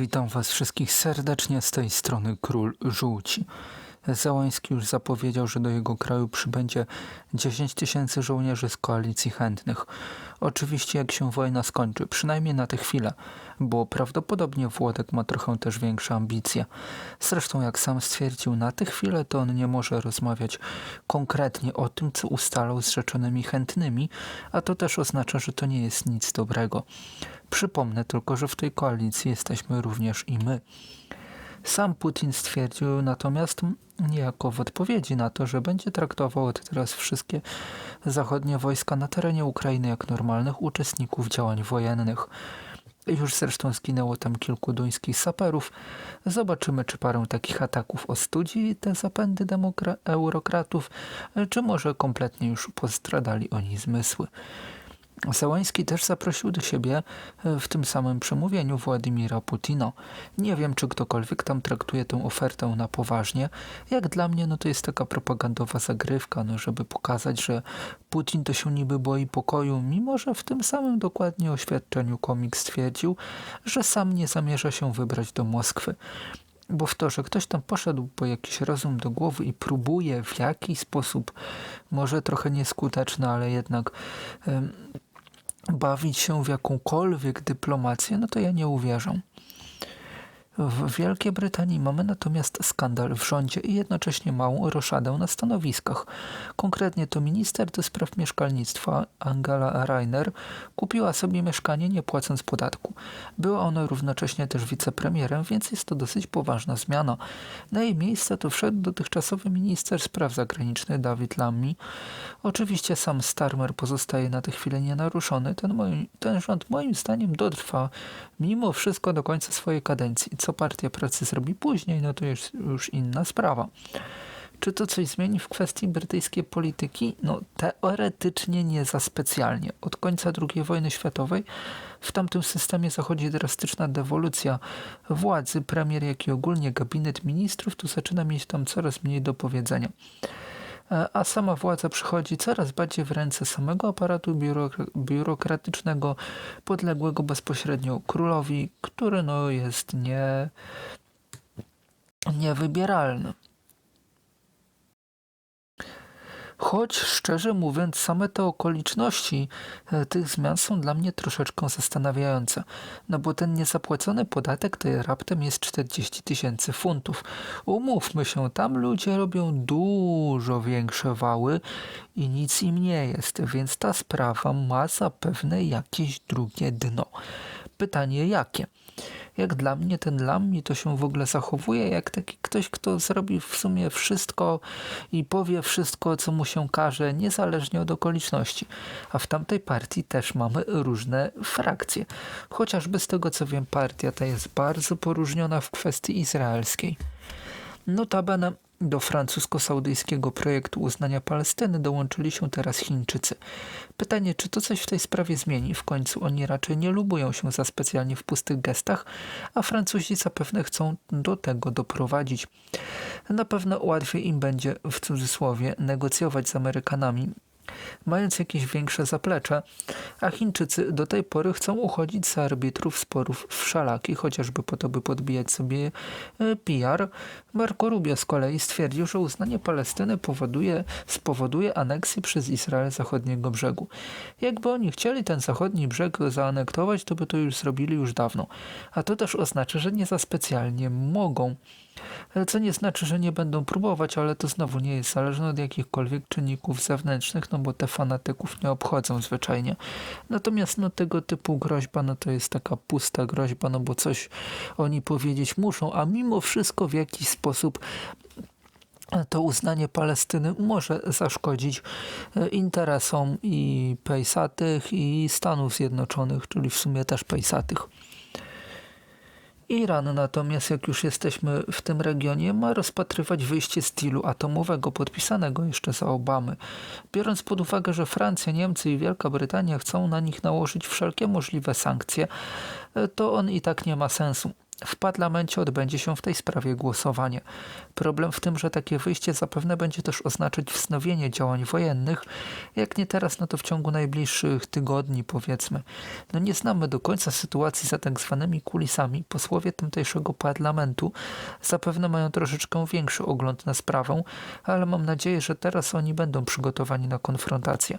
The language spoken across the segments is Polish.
Witam Was wszystkich serdecznie z tej strony Król Żółci. Załański już zapowiedział, że do jego kraju przybędzie 10 tysięcy żołnierzy z koalicji chętnych. Oczywiście jak się wojna skończy, przynajmniej na tę chwilę, bo prawdopodobnie Włodek ma trochę też większe ambicje. Zresztą jak sam stwierdził, na tę chwilę to on nie może rozmawiać konkretnie o tym, co ustalał z rzeczonymi chętnymi, a to też oznacza, że to nie jest nic dobrego. Przypomnę tylko, że w tej koalicji jesteśmy również i my. Sam Putin stwierdził natomiast niejako w odpowiedzi na to, że będzie traktował od teraz wszystkie zachodnie wojska na terenie Ukrainy jak normalnych uczestników działań wojennych. Już zresztą zginęło tam kilku duńskich saperów. Zobaczymy, czy parę takich ataków ostudzi te zapędy eurokratów, czy może kompletnie już postradali oni zmysły. Załański też zaprosił do siebie e, w tym samym przemówieniu Władimira Putina. Nie wiem, czy ktokolwiek tam traktuje tę ofertę na poważnie. Jak dla mnie, no to jest taka propagandowa zagrywka, no żeby pokazać, że Putin to się niby boi pokoju, mimo że w tym samym dokładnie oświadczeniu komik stwierdził, że sam nie zamierza się wybrać do Moskwy bo w to, że ktoś tam poszedł po jakiś rozum do głowy i próbuje w jakiś sposób, może trochę nieskuteczny, ale jednak bawić się w jakąkolwiek dyplomację, no to ja nie uwierzę. W Wielkiej Brytanii mamy natomiast skandal w rządzie i jednocześnie małą roszadę na stanowiskach. Konkretnie to minister do spraw mieszkalnictwa Angela Rainer kupiła sobie mieszkanie nie płacąc podatku. Była ona równocześnie też wicepremierem, więc jest to dosyć poważna zmiana. Na jej miejsce to wszedł dotychczasowy minister spraw zagranicznych Dawid Lammy. Oczywiście sam Starmer pozostaje na tę chwilę nienaruszony. Ten, ten rząd moim zdaniem dotrwa mimo wszystko do końca swojej kadencji. Co Partia Pracy zrobi później, no to jest już inna sprawa. Czy to coś zmieni w kwestii brytyjskiej polityki? No teoretycznie nie za specjalnie. Od końca II wojny światowej w tamtym systemie zachodzi drastyczna dewolucja władzy. Premier, jak i ogólnie gabinet ministrów tu zaczyna mieć tam coraz mniej do powiedzenia. E, a sama władza przychodzi coraz bardziej w ręce samego aparatu biurokratycznego, podległego bezpośrednio królowi, który no jest nie, niewybieralny. Choć szczerze mówiąc, same te okoliczności e, tych zmian są dla mnie troszeczkę zastanawiające. No bo ten niezapłacony podatek to raptem jest 40 tysięcy funtów. Umówmy się, tam ludzie robią dużo większe wały i nic im nie jest, więc ta sprawa ma zapewne jakieś drugie dno. Pytanie jakie? Jak dla mnie ten Lammi to się w ogóle zachowuje jak taki ktoś, kto zrobi w sumie wszystko i powie wszystko, co mu się każe, niezależnie od okoliczności. A w tamtej partii też mamy różne frakcje. Chociażby z tego co wiem, partia ta jest bardzo poróżniona w kwestii izraelskiej. Notabene do francusko-saudyjskiego projektu uznania Palestyny dołączyli się teraz Chińczycy. Pytanie, czy to coś w tej sprawie zmieni? W końcu oni raczej nie lubują się za specjalnie w pustych gestach, a Francuzi zapewne chcą do tego doprowadzić. Na pewno łatwiej im będzie, w cudzysłowie, negocjować z Amerykanami, mając jakieś większe zaplecze, a Chińczycy do tej pory chcą uchodzić za arbitrów sporów wszelakich, chociażby po to, by podbijać sobie e, PR. Marco Rubio z kolei stwierdził, że uznanie Palestyny powoduje, spowoduje aneksję przez Izrael zachodniego brzegu. Jakby oni chcieli ten zachodni brzeg zaanektować, to by to już zrobili już dawno. A to też oznacza, że nie za specjalnie mogą. Co nie znaczy, że nie będą próbować, ale to znowu nie jest zależne od jakichkolwiek czynników zewnętrznych, no bo te fanatyków nie obchodzą zwyczajnie. Natomiast no tego typu groźba, no to jest taka pusta groźba, no bo coś oni powiedzieć muszą, a mimo wszystko w jakiś sposób to uznanie Palestyny może zaszkodzić e, interesom i Pejsatych i Stanów Zjednoczonych, czyli w sumie też Pejsatych. Iran natomiast, jak już jesteśmy w tym regionie, ma rozpatrywać wyjście z dealu atomowego podpisanego jeszcze za Obamy. Biorąc pod uwagę, że Francja, Niemcy i Wielka Brytania chcą na nich nałożyć wszelkie możliwe sankcje, to on i tak nie ma sensu. W parlamencie odbędzie się w tej sprawie głosowanie. Problem w tym, że takie wyjście zapewne będzie też oznaczać wznowienie działań wojennych, jak nie teraz, no to w ciągu najbliższych tygodni powiedzmy. No nie znamy do końca sytuacji za tak zwanymi kulisami. Posłowie tamtejszego parlamentu zapewne mają troszeczkę większy ogląd na sprawę, ale mam nadzieję, że teraz oni będą przygotowani na konfrontację.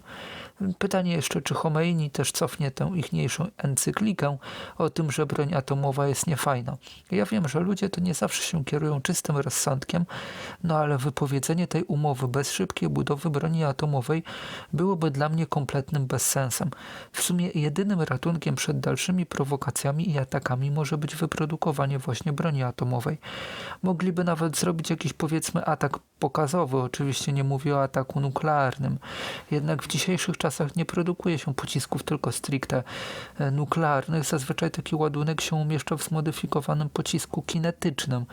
Pytanie jeszcze, czy Homeini też cofnie tę ichniejszą encyklikę o tym, że broń atomowa jest niefajna. Ja wiem, że ludzie to nie zawsze się kierują czystym rozsądkiem, no ale wypowiedzenie tej umowy bez szybkiej budowy broni atomowej byłoby dla mnie kompletnym bezsensem. W sumie jedynym ratunkiem przed dalszymi prowokacjami i atakami może być wyprodukowanie właśnie broni atomowej. Mogliby nawet zrobić jakiś powiedzmy atak pokazowy, oczywiście nie mówię o ataku nuklearnym. Jednak w dzisiejszych czasach nie produkuje się pocisków tylko stricte e, nuklearnych. Zazwyczaj taki ładunek się umieszcza w zmodyfikowanym pocisku kinetycznym.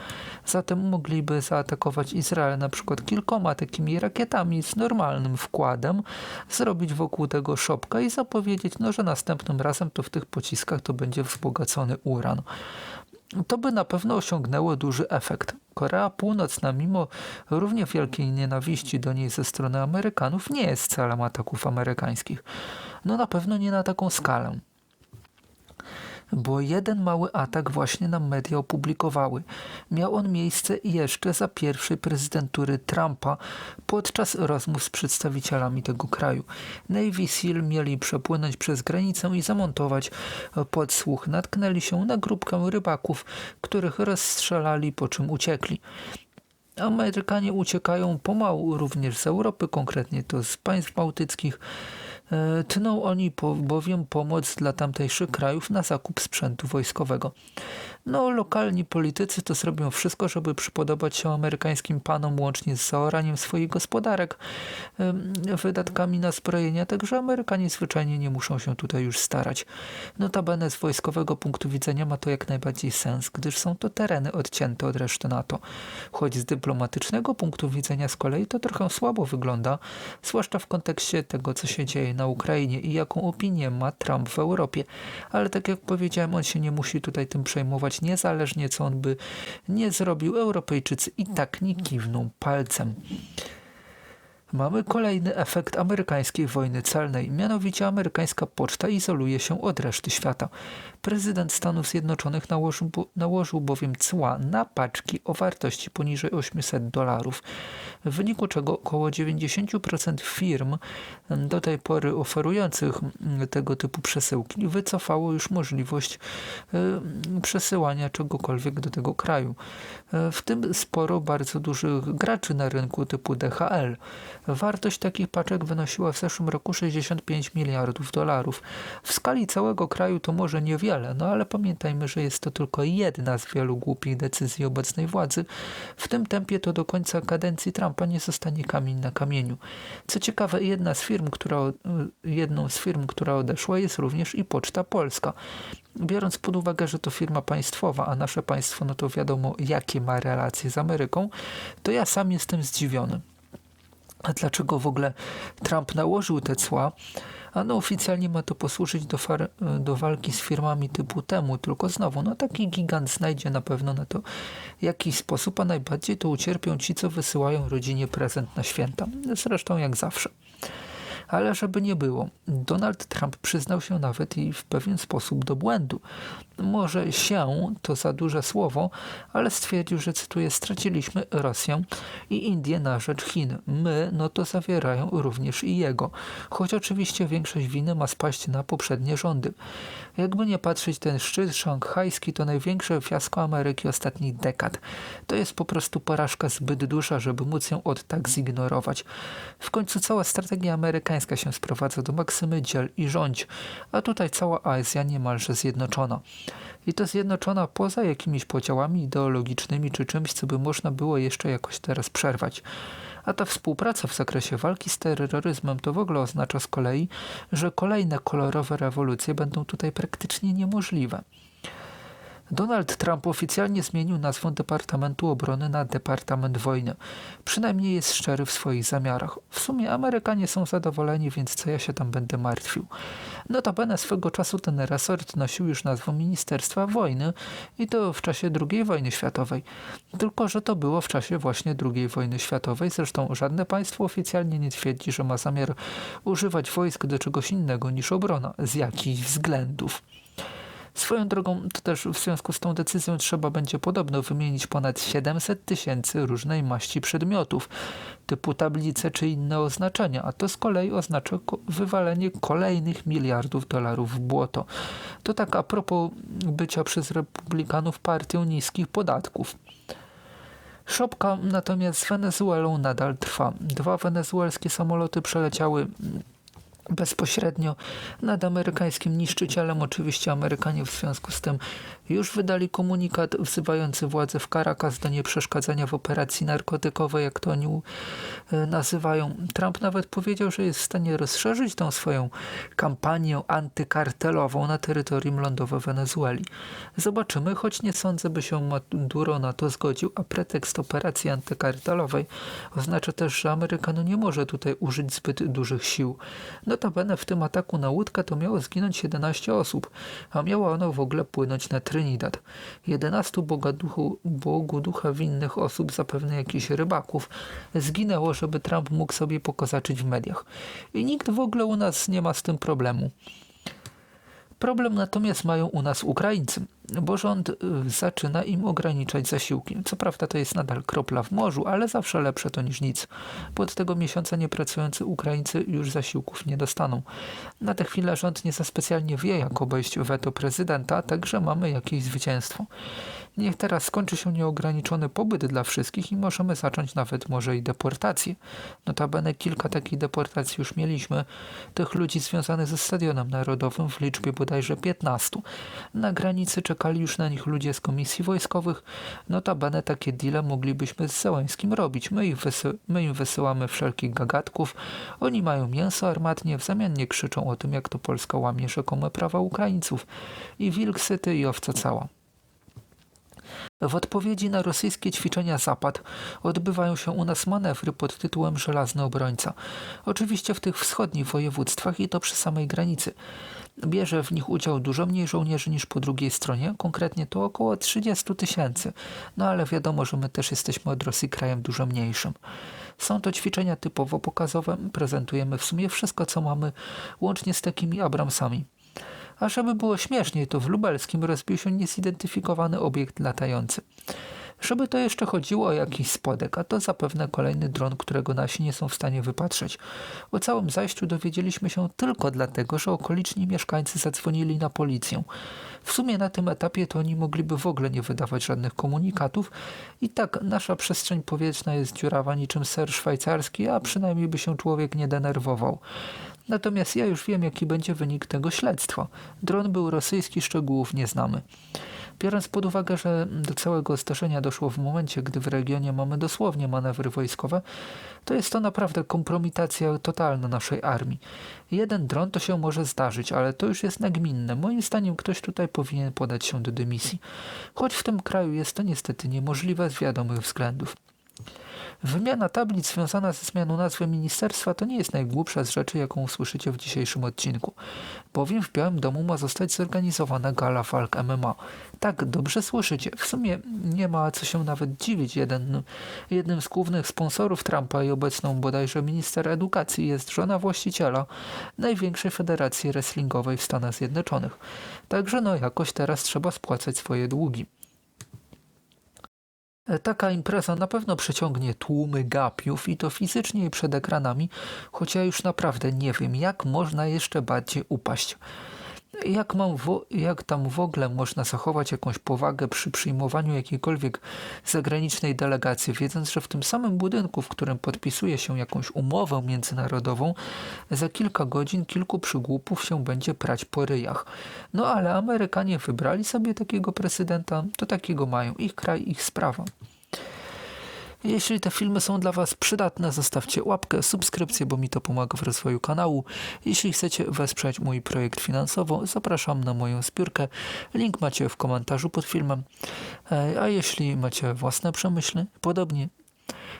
Zatem mogliby zaatakować Izrael na przykład kilkoma takimi rakietami z normalnym wkładem, zrobić wokół tego szopkę i zapowiedzieć, no, że następnym razem to w tych pociskach to będzie wzbogacony uran to by na pewno osiągnęło duży efekt. Korea Północna, mimo równie wielkiej nienawiści do niej ze strony Amerykanów, nie jest celem ataków amerykańskich. No na pewno nie na taką skalę bo jeden mały atak właśnie nam media opublikowały. Miał on miejsce jeszcze za pierwszej prezydentury Trumpa podczas rozmów z przedstawicielami tego kraju. Navy SEAL mieli przepłynąć przez granicę i zamontować podsłuch. Natknęli się na grupkę rybaków, których rozstrzelali, po czym uciekli. Amerykanie uciekają pomału również z Europy, konkretnie to z państw bałtyckich. E, tną oni bowiem pomoc dla tamtejszych krajów na zakup sprzętu wojskowego. No, lokalni politycy to zrobią wszystko, żeby przypodobać się amerykańskim panom łącznie z zaoraniem swoich gospodarek, wydatkami na zbrojenia, także Amerykanie zwyczajnie nie muszą się tutaj już starać. Notabene z wojskowego punktu widzenia ma to jak najbardziej sens, gdyż są to tereny odcięte od reszty NATO. Choć z dyplomatycznego punktu widzenia z kolei to trochę słabo wygląda, zwłaszcza w kontekście tego, co się dzieje na Ukrainie i jaką opinię ma Trump w Europie. Ale tak jak powiedziałem, on się nie musi tutaj tym przejmować, niezależnie co on by nie zrobił. Europejczycy i tak nie kiwną palcem. Mamy kolejny efekt amerykańskiej wojny celnej, mianowicie amerykańska poczta izoluje się od reszty świata. Prezydent Stanów Zjednoczonych nałożył, nałożył bowiem cła na paczki o wartości poniżej 800 dolarów, w wyniku czego około 90% firm do tej pory oferujących tego typu przesyłki wycofało już możliwość y, przesyłania czegokolwiek do tego kraju. Y, w tym sporo bardzo dużych graczy na rynku typu DHL. Wartość takich paczek wynosiła w zeszłym roku 65 miliardów dolarów. W skali całego kraju to może niewiele, no ale pamiętajmy, że jest to tylko jedna z wielu głupich decyzji obecnej władzy. W tym tempie to do końca kadencji Trumpa nie zostanie kamień na kamieniu. Co ciekawe, jedna z firm, która, jedną z firm, która odeszła jest również i Poczta Polska. Biorąc pod uwagę, że to firma państwowa, a nasze państwo, no to wiadomo, jakie ma relacje z Ameryką, to ja sam jestem zdziwiony. A dlaczego w ogóle Trump nałożył te cła? A no oficjalnie ma to posłużyć do, do walki z firmami typu temu, tylko znowu, no taki gigant znajdzie na pewno na to jakiś sposób, a najbardziej to ucierpią ci, co wysyłają rodzinie prezent na święta. Zresztą jak zawsze. Ale żeby nie było, Donald Trump przyznał się nawet i w pewien sposób do błędu. Może się to za duże słowo, ale stwierdził, że cytuję, straciliśmy Rosję i Indię na rzecz Chin. My, no to zawierają również i jego. Choć oczywiście większość winy ma spaść na poprzednie rządy. Jakby nie patrzeć, ten szczyt szanghajski to największe fiasko Ameryki ostatnich dekad. To jest po prostu porażka zbyt duża, żeby móc ją od tak zignorować. W końcu cała strategia amerykańska się sprowadza do maksymy dziel i rządź, a tutaj cała Azja niemalże zjednoczona. I to zjednoczona poza jakimiś podziałami ideologicznymi czy czymś, co by można było jeszcze jakoś teraz przerwać. A ta współpraca w zakresie walki z terroryzmem to w ogóle oznacza z kolei, że kolejne kolorowe rewolucje będą tutaj praktycznie niemożliwe. Donald Trump oficjalnie zmienił nazwę Departamentu Obrony na Departament Wojny. Przynajmniej jest szczery w swoich zamiarach. W sumie Amerykanie są zadowoleni, więc co ja się tam będę martwił. Notabene swego czasu ten resort nosił już nazwę Ministerstwa Wojny i to w czasie II wojny światowej. Tylko, że to było w czasie właśnie II wojny światowej. Zresztą żadne państwo oficjalnie nie twierdzi, że ma zamiar używać wojsk do czegoś innego niż obrona z jakichś względów. Swoją drogą, to też w związku z tą decyzją trzeba będzie podobno wymienić ponad 700 tysięcy różnej maści przedmiotów, typu tablice czy inne oznaczenia, a to z kolei oznacza wywalenie kolejnych miliardów dolarów w błoto. To tak a propos bycia przez republikanów partią niskich podatków. Szopka natomiast z Wenezuelą nadal trwa. Dwa wenezuelskie samoloty przeleciały bezpośrednio nad amerykańskim niszczycielem. Oczywiście Amerykanie w związku z tym już wydali komunikat wzywający władze w Caracas do nieprzeszkadzania w operacji narkotykowej, jak to oni e, nazywają. Trump nawet powiedział, że jest w stanie rozszerzyć tą swoją kampanię antykartelową na terytorium lądowe Wenezueli. Zobaczymy, choć nie sądzę, by się Maduro na to zgodził, a pretekst operacji antykartelowej oznacza też, że Amerykanu nie może tutaj użyć zbyt dużych sił. Notabene w tym ataku na łódkę to miało zginąć 11 osób, a miało ono w ogóle płynąć na Trinidad. 11 bogaduchu, Bogu ducha winnych osób, zapewne jakichś rybaków, zginęło, żeby Trump mógł sobie pokazaczyć w mediach. I nikt w ogóle u nas nie ma z tym problemu. Problem natomiast mają u nas Ukraińcy, bo rząd y, zaczyna im ograniczać zasiłki. Co prawda to jest nadal kropla w morzu, ale zawsze lepsze to niż nic. Pod tego miesiąca niepracujący Ukraińcy już zasiłków nie dostaną. Na tę chwilę rząd nie za specjalnie wie, jak obejść weto prezydenta, także mamy jakieś zwycięstwo. Niech teraz skończy się nieograniczony pobyt dla wszystkich i możemy zacząć nawet może i deportację. Notabene kilka takich deportacji już mieliśmy, tych ludzi związanych ze Stadionem Narodowym w liczbie bodajże 15. Na granicy czekali już na nich ludzie z komisji wojskowych. Notabene takie deale moglibyśmy z Zełańskim robić. My, my im wysyłamy wszelkich gagatków, oni mają mięso armatnie, w zamian nie krzyczą o tym, jak to Polska łamie rzekome prawa Ukraińców. I wilk syty i owca cała. W odpowiedzi na rosyjskie ćwiczenia Zapad odbywają się u nas manewry pod tytułem Żelazny Obrońca. Oczywiście w tych wschodnich województwach i to przy samej granicy. Bierze w nich udział dużo mniej żołnierzy niż po drugiej stronie, konkretnie to około 30 tysięcy. No ale wiadomo, że my też jesteśmy od Rosji krajem dużo mniejszym. Są to ćwiczenia typowo pokazowe, prezentujemy w sumie wszystko, co mamy, łącznie z takimi Abramsami. A żeby było śmieszniej, to w lubelskim rozbił się niezidentyfikowany obiekt latający. Żeby to jeszcze chodziło o jakiś spodek, a to zapewne kolejny dron, którego nasi nie są w stanie wypatrzeć. O całym zajściu dowiedzieliśmy się tylko dlatego, że okoliczni mieszkańcy zadzwonili na policję. W sumie na tym etapie to oni mogliby w ogóle nie wydawać żadnych komunikatów i tak nasza przestrzeń powietrzna jest dziurawa niczym ser szwajcarski, a przynajmniej by się człowiek nie denerwował. Natomiast ja już wiem, jaki będzie wynik tego śledztwa. Dron był rosyjski, szczegółów nie znamy. Biorąc pod uwagę, że do całego zdarzenia doszło w momencie, gdy w regionie mamy dosłownie manewry wojskowe, to jest to naprawdę kompromitacja totalna naszej armii. Jeden dron to się może zdarzyć, ale to już jest nagminne. Moim zdaniem ktoś tutaj powinien podać się do dymisji. Choć w tym kraju jest to niestety niemożliwe z wiadomych względów. Wymiana tablic związana ze zmianą nazwy ministerstwa to nie jest najgłupsza z rzeczy, jaką usłyszycie w dzisiejszym odcinku, bowiem w Białym Domu ma zostać zorganizowana gala walk MMA. Tak, dobrze słyszycie. W sumie nie ma co się nawet dziwić. Jeden, jednym z głównych sponsorów Trumpa i obecną bodajże minister edukacji jest żona właściciela największej federacji wrestlingowej w Stanach Zjednoczonych. Także no jakoś teraz trzeba spłacać swoje długi. Taka impreza na pewno przyciągnie tłumy gapiów i to fizycznie i przed ekranami, choć ja już naprawdę nie wiem, jak można jeszcze bardziej upaść. Jak, mam jak tam w ogóle można zachować jakąś powagę przy przyjmowaniu jakiejkolwiek zagranicznej delegacji, wiedząc, że w tym samym budynku, w którym podpisuje się jakąś umowę międzynarodową, za kilka godzin kilku przygłupów się będzie prać po ryjach. No ale Amerykanie wybrali sobie takiego prezydenta, to takiego mają. Ich kraj, ich sprawa. Jeśli te filmy są dla Was przydatne, zostawcie łapkę, subskrypcję, bo mi to pomaga w rozwoju kanału. Jeśli chcecie wesprzeć mój projekt finansowo, zapraszam na moją zbiórkę. Link macie w komentarzu pod filmem. A jeśli macie własne przemyśle, podobnie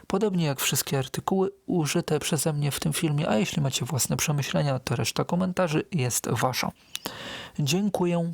Podobnie jak wszystkie artykuły użyte przeze mnie w tym filmie, a jeśli macie własne przemyślenia, to reszta komentarzy jest wasza. Dziękuję.